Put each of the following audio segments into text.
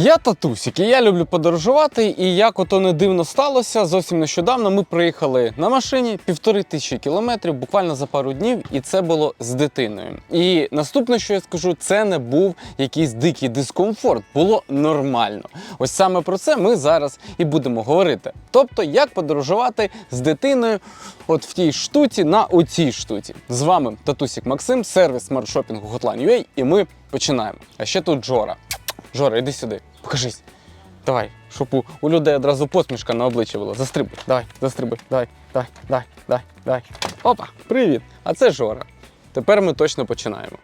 Я татусик, і я люблю подорожувати. І як ото не дивно сталося, зовсім нещодавно ми приїхали на машині півтори тисячі кілометрів, буквально за пару днів, і це було з дитиною. І наступне, що я скажу, це не був якийсь дикий дискомфорт, було нормально. Ось саме про це ми зараз і будемо говорити. Тобто, як подорожувати з дитиною, от в тій штуці на оцій штуці. З вами татусик Максим, сервіс смарт-шопінгу Hotline.ua, і ми починаємо. А ще тут Жора. Жора, іди сюди, покажись. Давай, щоб у, у людей одразу посмішка на обличчі була. Застрибуй, давай, застрибуй, давай, давай, давай, давай, давай. Опа, привіт! А це Жора. Тепер ми точно починаємо.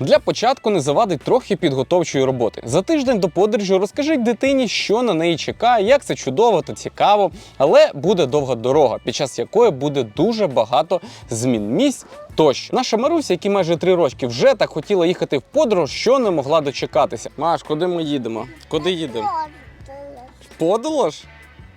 Для початку не завадить трохи підготовчої роботи. За тиждень до подорожі розкажіть дитині, що на неї чекає, як це чудово та цікаво, але буде довга дорога, під час якої буде дуже багато змін місць. Тощо наша Маруся, які майже три роки вже так хотіла їхати в подорож, що не могла дочекатися. Маш, куди ми їдемо? Куди їдемо? Подорож?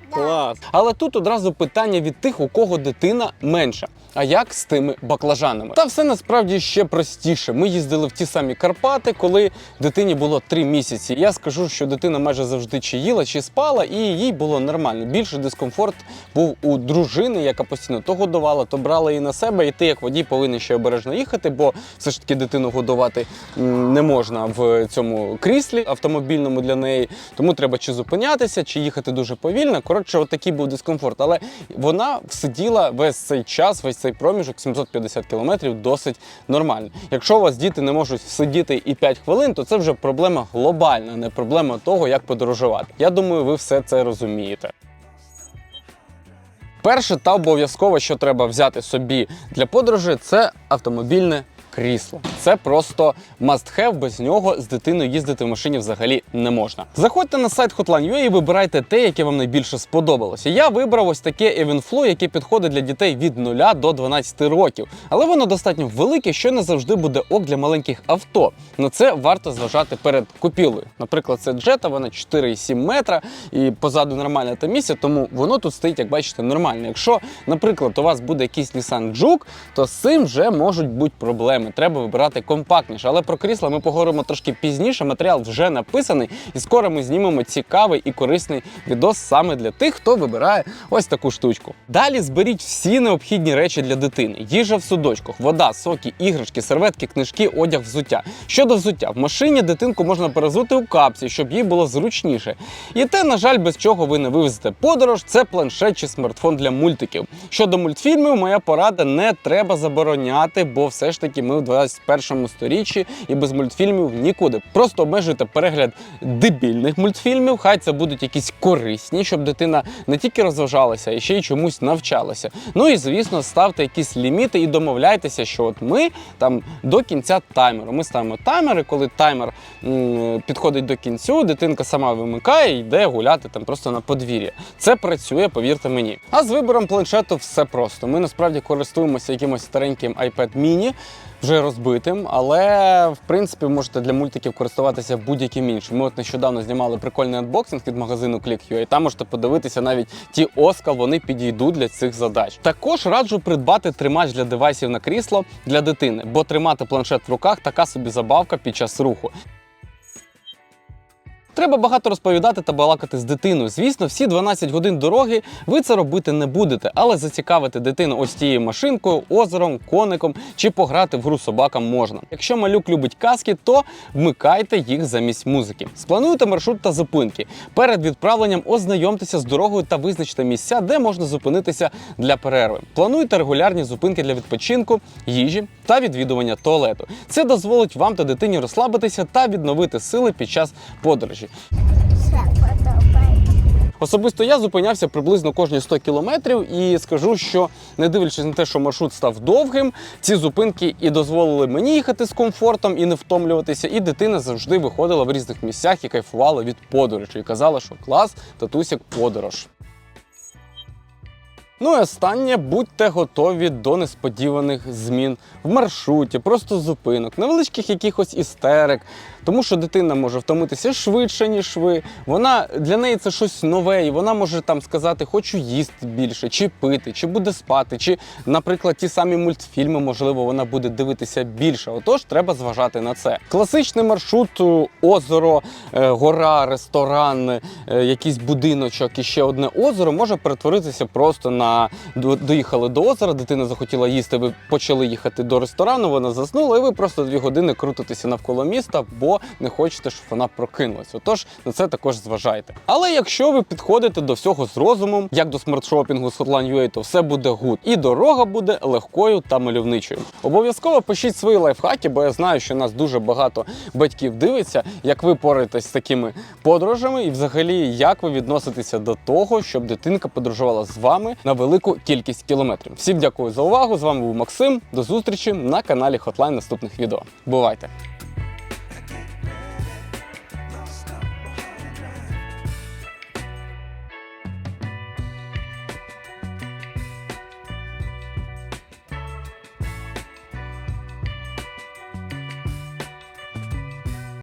Клас. Але тут одразу питання від тих, у кого дитина менша. А як з тими баклажанами? Та все насправді ще простіше. Ми їздили в ті самі Карпати, коли дитині було три місяці. Я скажу, що дитина майже завжди чи їла, чи спала, і їй було нормально. Більше дискомфорт був у дружини, яка постійно то годувала, то брала її на себе. І ти, як водій, повинен ще обережно їхати, бо все ж таки дитину годувати не можна в цьому кріслі автомобільному для неї. Тому треба чи зупинятися, чи їхати дуже повільно. Коротше, от такий був дискомфорт. Але вона сиділа весь цей час, весь цей проміжок 750 кілометрів досить нормально. Якщо у вас діти не можуть сидіти і 5 хвилин, то це вже проблема глобальна, не проблема того, як подорожувати. Я думаю, ви все це розумієте. Перше та обов'язково, що треба взяти собі для подорожі, це автомобільне крісло. Це просто must have, без нього з дитиною їздити в машині взагалі не можна. Заходьте на сайт Hotline.ua і вибирайте те, яке вам найбільше сподобалося. Я вибрав ось таке Evenflow, яке підходить для дітей від 0 до 12 років. Але воно достатньо велике, що не завжди буде ок для маленьких авто. На це варто зважати перед купівлею. Наприклад, це джета, вона 4,7 метра і позаду нормальне та місце, тому воно тут стоїть, як бачите, нормально. Якщо, наприклад, у вас буде якийсь Nissan Juke, то з цим вже можуть бути проблеми. Треба вибирати компактніше. Але про крісла ми поговоримо трошки пізніше. Матеріал вже написаний, і скоро ми знімемо цікавий і корисний відос саме для тих, хто вибирає ось таку штучку. Далі зберіть всі необхідні речі для дитини: їжа в судочках, вода, соки, іграшки, серветки, книжки, одяг, взуття. Щодо взуття, в машині дитинку можна перезути у капці, щоб їй було зручніше. І те, на жаль, без чого ви не вивезете подорож, це планшет чи смартфон для мультиків. Щодо мультфільмів, моя порада не треба забороняти, бо все ж таки ми в 21 сторіччі і без мультфільмів нікуди. Просто обмежуйте перегляд дебільних мультфільмів. Хай це будуть якісь корисні, щоб дитина не тільки розважалася, а ще й чомусь навчалася. Ну і звісно, ставте якісь ліміти і домовляйтеся, що от ми там до кінця таймеру. Ми ставимо таймери, коли таймер м, підходить до кінцю, дитинка сама вимикає і йде гуляти там просто на подвір'я. Це працює, повірте мені. А з вибором планшету все просто. Ми насправді користуємося якимось стареньким iPad mini, вже розбитим, але в принципі можете для мультиків користуватися будь-яким іншим. Ми от нещодавно знімали прикольний анбоксинг від магазину Click.ua, і там можете подивитися навіть ті оскал, вони підійдуть для цих задач. Також раджу придбати тримач для девайсів на крісло для дитини, бо тримати планшет в руках така собі забавка під час руху. Треба багато розповідати та балакати з дитиною. Звісно, всі 12 годин дороги ви це робити не будете, але зацікавити дитину ось цією машинкою, озером, коником чи пограти в гру собакам можна. Якщо малюк любить казки, то вмикайте їх замість музики. Сплануйте маршрут та зупинки. Перед відправленням ознайомтеся з дорогою та визначте місця, де можна зупинитися для перерви. Плануйте регулярні зупинки для відпочинку, їжі та відвідування туалету. Це дозволить вам та дитині розслабитися та відновити сили під час подорожі. Особисто я зупинявся приблизно кожні 100 кілометрів і скажу, що не дивлячись на те, що маршрут став довгим, ці зупинки і дозволили мені їхати з комфортом і не втомлюватися. І дитина завжди виходила в різних місцях і кайфувала від подорожі. І казала, що клас, татусяк подорож. Ну і останнє, будьте готові до несподіваних змін в маршруті, просто зупинок, невеличких якихось істерик. Тому що дитина може втомитися швидше, ніж ви. Вона для неї це щось нове, і вона може там сказати, хочу їсти більше, чи пити, чи буде спати, чи, наприклад, ті самі мультфільми, можливо, вона буде дивитися більше. Отож, треба зважати на це. Класичний маршрут озеро, е, гора, ресторан, е, якийсь будиночок і ще одне озеро може перетворитися просто на до- доїхали до озера, дитина захотіла їсти. Ви почали їхати до ресторану, вона заснула, і ви просто дві години крутитеся навколо міста, бо не хочете, щоб вона прокинулася. Отож, на це також зважайте. Але якщо ви підходите до всього з розумом, як до смартшопінгу з Hotline.ua, то все буде гуд. І дорога буде легкою та мальовничою. Обов'язково пишіть свої лайфхаки, бо я знаю, що нас дуже багато батьків дивиться, як ви пораєтесь з такими подорожами, і взагалі як ви відноситеся до того, щоб дитинка подорожувала з вами на велику кількість кілометрів. Всім дякую за увагу. З вами був Максим. До зустрічі на каналі Hotline наступних відео. Бувайте!